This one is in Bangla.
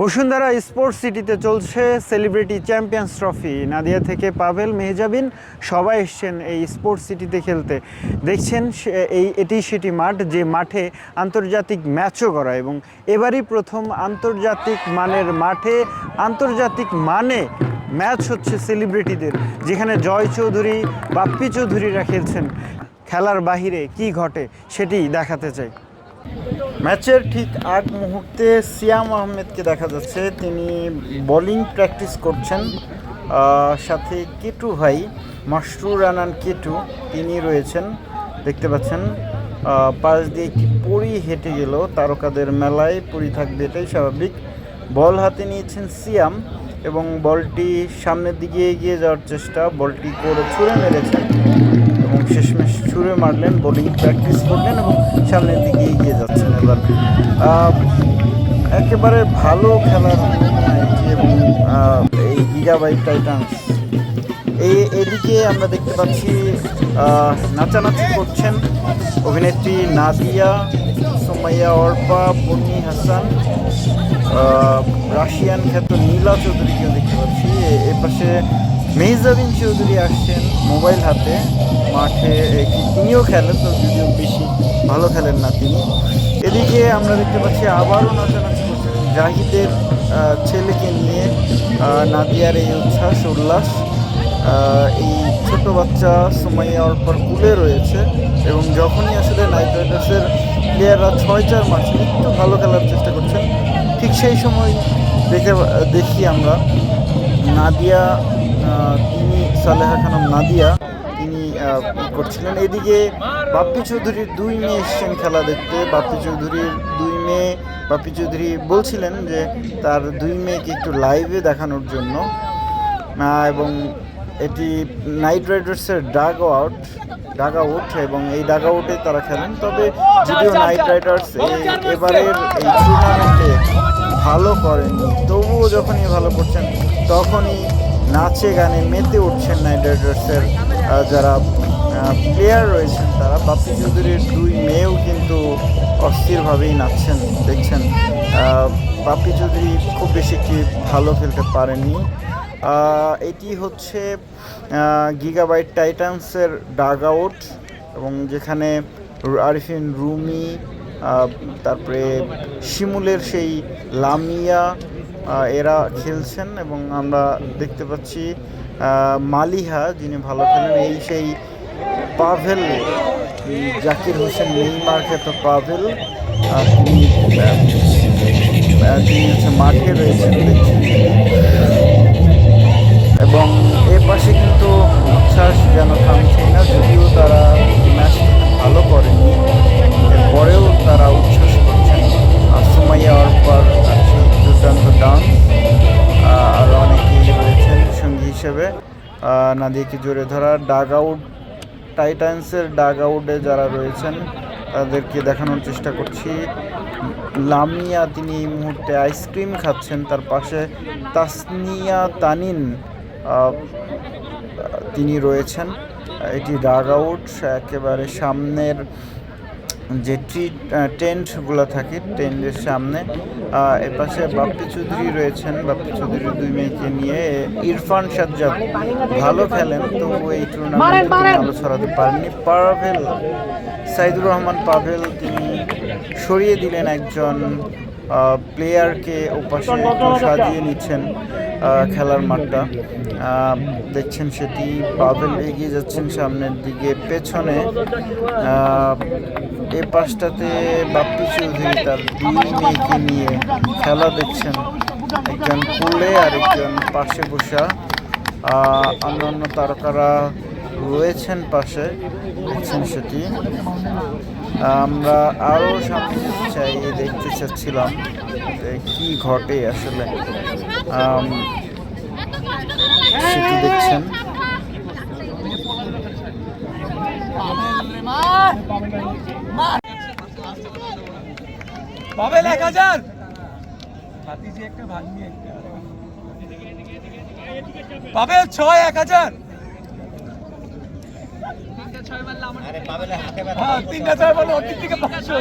বসুন্ধরা স্পোর্টস সিটিতে চলছে সেলিব্রিটি চ্যাম্পিয়ন্স ট্রফি। নাদিয়া থেকে পাভেল মেহজাবিন, সবাই এসছেন এই স্পোর্টস সিটিতে খেলতে। দেখছেন এই, এটি সেটি মাঠ যে মাঠে আন্তর্জাতিক ম্যাচও করা এবং এবারই প্রথম আন্তর্জাতিক মানের মাঠে আন্তর্জাতিক মানে ম্যাচ হচ্ছে সেলিব্রিটিদের, যেখানে জয় চৌধুরী, বাপ্পি চৌধুরীরা খেলছেন। খেলার বাহিরে কি ঘটে সেটি দেখাতে চাই। ম্যাচের ঠিক আগ মুহূর্তে সিয়াম আহমেদকে দেখা যাচ্ছে। তিনি বোলিং প্র্যাকটিস করছেন সাথে কেটু ভাই মাসরুর রানান কেটু, তিনি রয়েছেন। দেখতে পাচ্ছেন পাশ দিয়ে একটি পরি হেঁটে গেল, তারকাদের মেলায় পরি থাকবে এটাই স্বাভাবিক। বল হাতে নিয়েছেন সিয়াম এবং বলটি সামনের দিকে এগিয়ে যাওয়ার চেষ্টা, বলটি করে ছুঁড়ে মেরেছেন এবং শেষমেশ ছুঁড়ে মারলেন, বোলিং প্র্যাকটিস করলেন এবং সামনের একেবারে ভালো খেলার এই গিগাবাইট টাইটান্স এই, এদিকে আমরা দেখতে পাচ্ছি নাচানাচি করছেন অভিনেত্রী নাদিয়া, সোমাইয়া অর্পা, বন্নি হাসান রাশিয়ান খ্যাত নীলা চৌধুরীকেও দেখতে পাচ্ছি। এ- এ পাশে মেহজাবিন চৌধুরী আসছেন মোবাইল হাতে। মাঠে তিনিও খেলেন, তো যদিও বেশি ভালো খেলেন না তিনি। এদিকে আমরা দেখতে পাচ্ছি আবারও নাচানাচি করছেন জাহিদের ছেলেকে নিয়ে নাদিয়ার এই উচ্ছ্বাস, উল্লাস। এই ছোট বাচ্চা সুমাইয়া অল্পর কুলে রয়েছে এবং যখনই আসলে নাইট রাইডার্সের প্লেয়াররা ছয় চার মারছেন একটু ভালো খেলার চেষ্টা করছেন, ঠিক সেই সময় দেখে, দেখি আমরা। নাদিয়া তিনি সালেহা খানম নাদিয়া তিনি করছিলেন। এদিকে বাপ্পি চৌধুরীর দুই মেয়ে এসছেন খেলা দেখতে। বাপ্পি চৌধুরীর দুই মেয়ে, বাপ্পি চৌধুরী বলছিলেন যে তার দুই মেয়েকে একটু লাইভে দেখানোর জন্য। এবং এটি নাইট রাইডার্সের ডাগ আউট ডাগ আউট এবং এই ডাগ আউটে তারা খেলেন। তবে যদিও নাইট রাইডার্স এবারের এই টুর্নামেন্টে ভালো করেনি তবুও যখনই ভালো করছেন, তখনই নাচে, গানে মেতে উঠছেন নাইট রাইডার্সের যারা প্লেয়ার রয়েছেন তারা। বাপ্পি চৌধুরীর দুই মেয়েও কিন্তু অস্থিরভাবেই নাচছেন, দেখছেন। বাপ্পি চৌধুরী খুব বেশি একটি ভালো খেলতে পারেননি এটি হচ্ছে গিগাবাইট টাইটান্সের ডাগ আউট এবং যেখানে আরিফিন, রুমি তারপরে শিমুলের সেই লামিয়া এরা খেলছেন এবং আমরা দেখতে পাচ্ছি মালিহা যিনি ভালো খেলেন, এই সেই পাভেল জাকির হোসেন নেইমার খ্যাত পাভেল তিনি হচ্ছে মাঠে রয়েছেন এবং এ পাশে কিন্তু উচ্ছ্বাস যেন থামছে। হিসেবে নাদিয়াকে জোরে ধরা ডাগ আউট টাইটান্সের ডাগ আউটে যারা রয়েছেন, তাদেরকে দেখানোর চেষ্টা করছি। লামিয়া তিনি এই মুহূর্তে আইসক্রিম খাচ্ছেন, তার পাশে তাসনিয়া তানিন তিনি রয়েছেন। এটি ডাগ আউট একেবারে সামনের যে ট্রি টেন্টগুলো থাকে টেন্টের সামনে এর এপাশে বাপ্পি চৌধুরী রয়েছেন। বাপ্পি চৌধুরীর দুই মেয়েকে নিয়ে ইরফান সাজ্জাদ ভালো খেলেন তবু এই টুর্নামেন্টে ভালো ছড়াতে পারেননি। পাভেল সাইদুর রহমান পাভেল তিনি সরিয়ে দিলেন একজন প্লেয়ারকে ওপাশে সাজিয়ে নিচ্ছেন খেলার মাঠটা। দেখছেন সেটি পাভেল এগিয়ে যাচ্ছেন সামনের দিকে, পেছনে এ পাশটাতে বাপ্পি চৌধুরী তার দুই মেয়েকে নিয়ে খেলা দেখছেন। একজন কোলে আর একজন পাশে বসা। অন্যান্য তারকারা রয়েছেন পাশে, দেখছেন সেটি। আমরা আরও সামনে যেতে চাই দেখতে চাচ্ছিলাম যে কি ঘটে আসলে। সেটি দেখছেন। পাবেল এক হাজার! পাবেল ছয় এক হাজার! তিনটা ছয় বলো ওর দিক থেকে পাঁচশো।